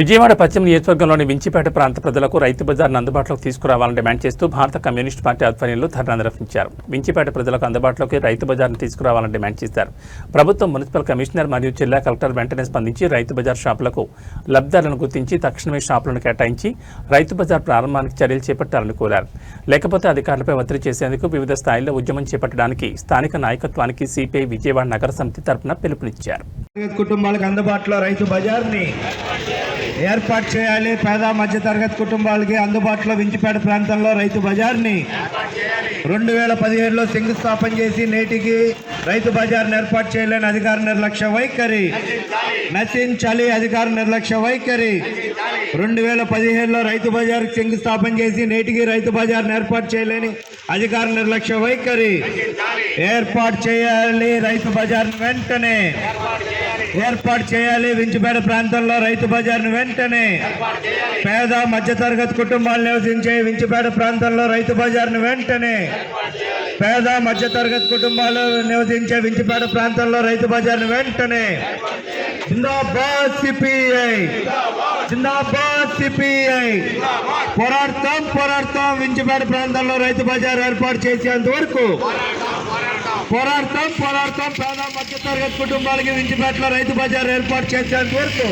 విజయవాడ పశ్చిమ నియోజకవర్గంలోని వించిపేట ప్రాంత ప్రజలకు రైతు బజార్ను అందుబాటులోకి తీసుకురావాలని డిమాండ్ చేస్తూ భారత కమ్యూనిస్ట్ పార్టీ ఆధ్వర్యంలో ధర్నా నిర్వహించారు. వించిపేట ప్రజలకు అందుబాటులోకి రైతు బజార్ను తీసుకురావాలని డిమాండ్ చేశారు. ప్రభుత్వం మున్సిపల్ కమిషనర్ మరియు జిల్లా కలెక్టర్ వెంటనే స్పందించి రైతు బజార్ షాపులకు లబ్ధాలను గుర్తించి తక్షణమే షాపులను కేటాయించి రైతు బజార్ ప్రారంభానికి చర్యలు చేపట్టాలని కోరారు. లేకపోతే అధికారులపై ఒత్తిడి చేసేందుకు వివిధ స్థాయిల్లో ఉద్యమం చేపట్టడానికి స్థానిక నాయకత్వానికి సిపిఐ విజయవాడ నగర సమితి తరపున పిలుపునిచ్చారు. కుటుంబాలకు అందుబాటులో రైతు బజార్ని ఏర్పాటు చేయాలి. పేద మధ్యతరగతి కుటుంబాలకి అందుబాటులో వించిపేట ప్రాంతంలో రైతు బజార్ని రెండు వేల పదిహేడులో శంకుస్థాపన చేసి నేటికి రైతు బజార్ని ఏర్పాటు చేయలేని అధికార నిర్లక్ష్య వైఖరి. నశించాలి అధికార నిర్లక్ష్య వైఖరి. రెండు వేల పదిహేడులో రైతు బజార్ శంకుస్థాపన చేసి నేటికి రైతు బజార్ని ఏర్పాటు చేయలేని అధికార నిర్లక్ష్య వైఖరి. ఏర్పాటు చేయాలి రైతు బజార్ని వెంటనే. ఏర్పాటు చేయాలి వించిపేట ప్రాంతంలో రైతు బజార్ను వెంటనే పేద మధ్యతరగతి కుటుంబాలు నివసించే వించిపేట ప్రాంతంలో రైతు బజార్ను వెంటనే పేద మధ్యతరగతి కుటుంబాలు నివసించే వించిపేట ప్రాంతంలో రైతు బజార్ను వెంటనే జిందాబాద్ సిపిఐ. జిందాబాద్ సిపిఐ. పోరాడతాం పోరాడతాం. వించిపేట ప్రాంతంలో రైతు బజార్ ఏర్పాటు చేసేంత వరకు పోరాడతాం పోరాడతాం. పేద మధ్యతరగతి కుటుంబాలకి వించిపేటలో రైతు బజార్ ఏర్పాటు చేసేంత కోరుతూ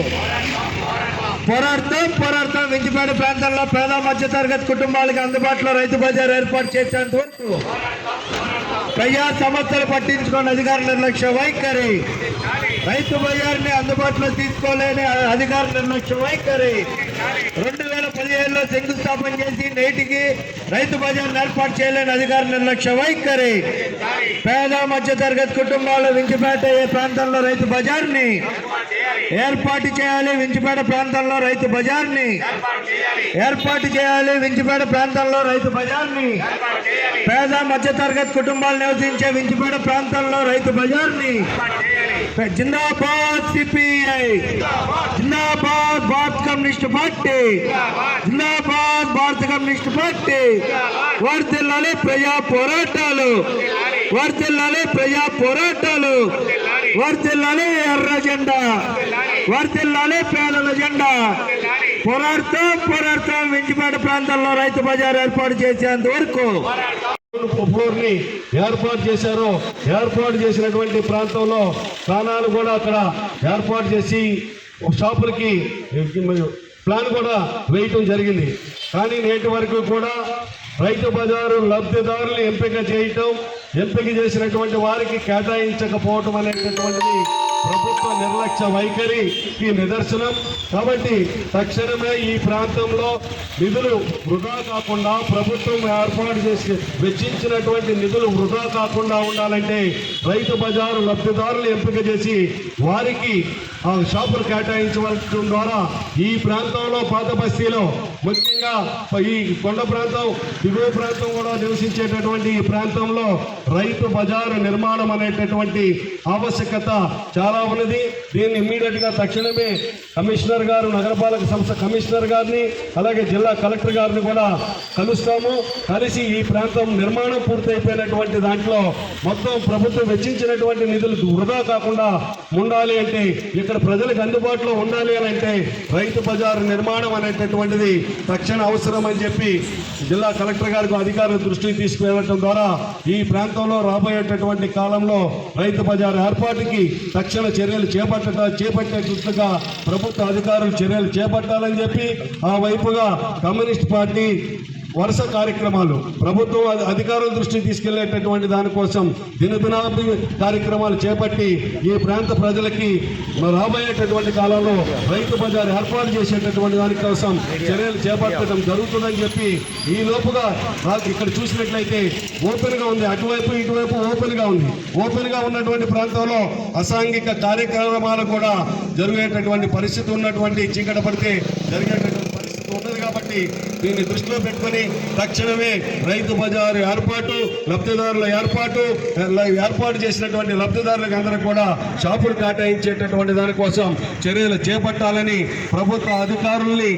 పోరాడతాం పోరాడతాం. వించిపేట ప్రాంతంలో పేద మధ్యతరగతి కుటుంబాలకి అందుబాటులో రైతు బజార్ ఏర్పాటు చేసేంత కోరుతూ ప్రజా సమస్యలు పట్టించుకున్న అధికారుల నిర్లక్ష్య వైఖరి. రైతు బజార్ని అందుబాటులో తీసుకోలేని అధికార నిర్లక్ష్య వైఖరి రెండు వేల పదిహేడులో శంకుస్థాపన చేసి నేటికి రైతు బజార్ని ఏర్పాటు చేయలేని అధికార నిర్లక్ష్య వైఖరి పేద మధ్య తరగతి కుటుంబాలు వించిపేట ప్రాంతంలో రైతు బజార్ని ఏర్పాటు చేయాలి? వించిపేట ప్రాంతంలో రైతు బజార్ని ఏర్పాటు చేయాలి? వించిపేట ప్రాంతంలో రైతు బజార్ని పేద మధ్యతరగతి కుటుంబాలు నివసించే వించిపేట ప్రాంతంలో రైతు బజార్ని. జిందాబాద్ సిపిఐ. జిందాబాద్ భారత కమ్యూనిస్ట్ పార్టీ. జిందాబాద్ భారత కమ్యూనిస్ట్ పార్టీ. వర్తిల్లాలి ప్రజా పోరాటాలు. వర్తిల్లాలి ప్రజా పోరాటాలు. వర్తిల్లాలి ఎర్ర జెండా. వర్తిల్లాలి పేదల జెండా. పోరాడుతూ పోరాడుతూ వింటిపేట ప్రాంతాల్లో రైతు బజార్ ఏర్పాటు చేసేంత వరకు ని ఏర్పాటు చేశారో ఏర్పాటు చేసినటువంటి ప్రాంతంలో స్థానాలు కూడా అక్కడ ఏర్పాటు చేసి షాపులకి ప్లాన్ కూడా వేయటం జరిగింది. కానీ నేటి వరకు కూడా రైతు బజారు లబ్ధిదారులు ఎంపిక చేయటం ఎంపిక చేసినటువంటి వారికి కేటాయించకపోవటం అనేటటువంటిది ప్రభుత్వ నిర్లక్ష్య వైఖరికి నిదర్శనం. కాబట్టి తక్షణమే ఈ ప్రాంతంలో నిధులు వృధా కాకుండా ప్రభుత్వం ఏర్పాటు చేసి వెచ్చించినటువంటి నిధులు వృధా కాకుండా ఉండాలంటే రైతు బజారు లబ్ధిదారులు ఎంపిక చేసి వారికి ఆ షాపులు కేటాయించవలసిన ద్వారా ఈ ప్రాంతంలో పాత బస్తీలో ముఖ్యంగా ఈ కొండ ప్రాంతం దిగువ ప్రాంతం కూడా నివసించేటటువంటి ఈ ప్రాంతంలో రైతు బజారు నిర్మాణం అనేటటువంటి ఆవశ్యకత చాలా ఉన్నది. దీన్ని ఇమ్మీడియట్గా తక్షణమే కమిషనర్ గారు నగరపాలక సంస్థ కమిషనర్ గారిని అలాగే జిల్లా కలెక్టర్ గారిని కూడా కలుస్తాము. కలిసి ఈ ప్రాంతం నిర్మాణం పూర్తయిపోయినటువంటి దాంట్లో మొత్తం ప్రభుత్వం వెచ్చించినటువంటి నిధులు వృధా కాకుండా ఉండాలి అంటే ఇక్కడ ప్రజలకు అందుబాటులో ఉండాలి అని అంటే రైతు బజారు నిర్మాణం అనేటటువంటిది తక్షణ అవసరం అని చెప్పి జిల్లా కలెక్టర్ గారికి అధికారుల దృష్టికి తీసుకువెళ్ళటం ద్వారా ఈ ప్రాంతంలో రాబోయేటటువంటి కాలంలో రైతు బజారు ఏర్పాటుకి తక్షణ చర్యలు చేపట్ట చేపట్టేటట్లుగా ప్రభుత్వ అధికారులు చర్యలు చేపట్టాలని చెప్పి ఆ వైపుగా కమ్యూనిస్ట్ పార్టీ వరుస కార్యక్రమాలు. ప్రభుత్వం అధికారుల దృష్టికి తీసుకెళ్ళేటటువంటి దానికోసం దినదినాభి కార్యక్రమాలు చేపట్టి ఈ ప్రాంత ప్రజలకి రాబోయేటటువంటి కాలంలో రైతు బజార్ ఏర్పాటు చేసేటటువంటి దానికోసం చర్యలు చేపట్టడం జరుగుతుందని చెప్పి ఈ లోపుగా నాకు ఇక్కడ చూసినట్లయితే ఓపెన్గా ఉంది. అటువైపు ఇటువైపు ఓపెన్గా ఉంది. ఓపెన్గా ఉన్నటువంటి ప్రాంతంలో అసాంఘిక కార్యక్రమాలు కూడా జరిగేటటువంటి పరిస్థితి ఉన్నటువంటి చీకట పడితే జరిగేటటువంటి ఉంటుంది కాబట్టి దీన్ని దృష్టిలో పెట్టుకొని తక్షణమే రైతు బజారు ఏర్పాటు లబ్ధిదారుల ఏర్పాటు ఏర్పాటు చేసినటువంటి లబ్ధిదారులకు అందరూ కూడా షాపులు కేటాయించేటటువంటి దానికోసం చర్యలు చేపట్టాలని ప్రభుత్వ అధికారుల్ని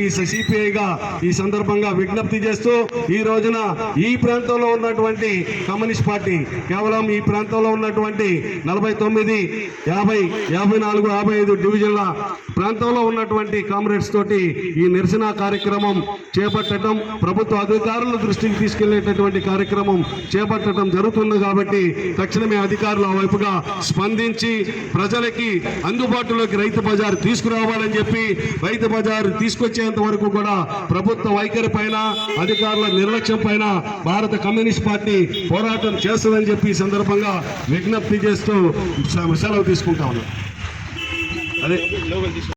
ఈ సిపిఐగా ఈ సందర్భంగా విజ్ఞప్తి చేస్తూ ఈ రోజున ఈ ప్రాంతంలో ఉన్నటువంటి కమ్యూనిస్ట్ పార్టీ కేవలం ఈ ప్రాంతంలో ఉన్నటువంటి నలభై తొమ్మిది యాభై యాభై నాలుగు యాభై ఐదు డివిజన్ల ప్రాంతంలో ఉన్నటువంటి కామ్రేడ్స్ తోటి ఈ నిరసన కార్యక్రమం చేపట్టడం ప్రభుత్వ అధికారుల దృష్టికి తీసుకెళ్ళేటటువంటి కార్యక్రమం చేపట్టడం జరుగుతుంది కాబట్టి తక్షణమే అధికారులు ఆ వైపుగా స్పందించి ప్రజలకి అందుబాటులోకి రైతు బజార్ తీసుకురావాలని చెప్పి రైతు బజార్ తీసుకొచ్చేంత వరకు కూడా ప్రభుత్వ వైఖరి పైన అధికారుల నిర్లక్ష్యం పైన భారత కమ్యూనిస్ట్ పార్టీ పోరాటం చేస్తుందని చెప్పి ఈ సందర్భంగా విజ్ఞప్తి చేస్తూ సెలవు తీసుకుంటా ఉన్నాం. అదే.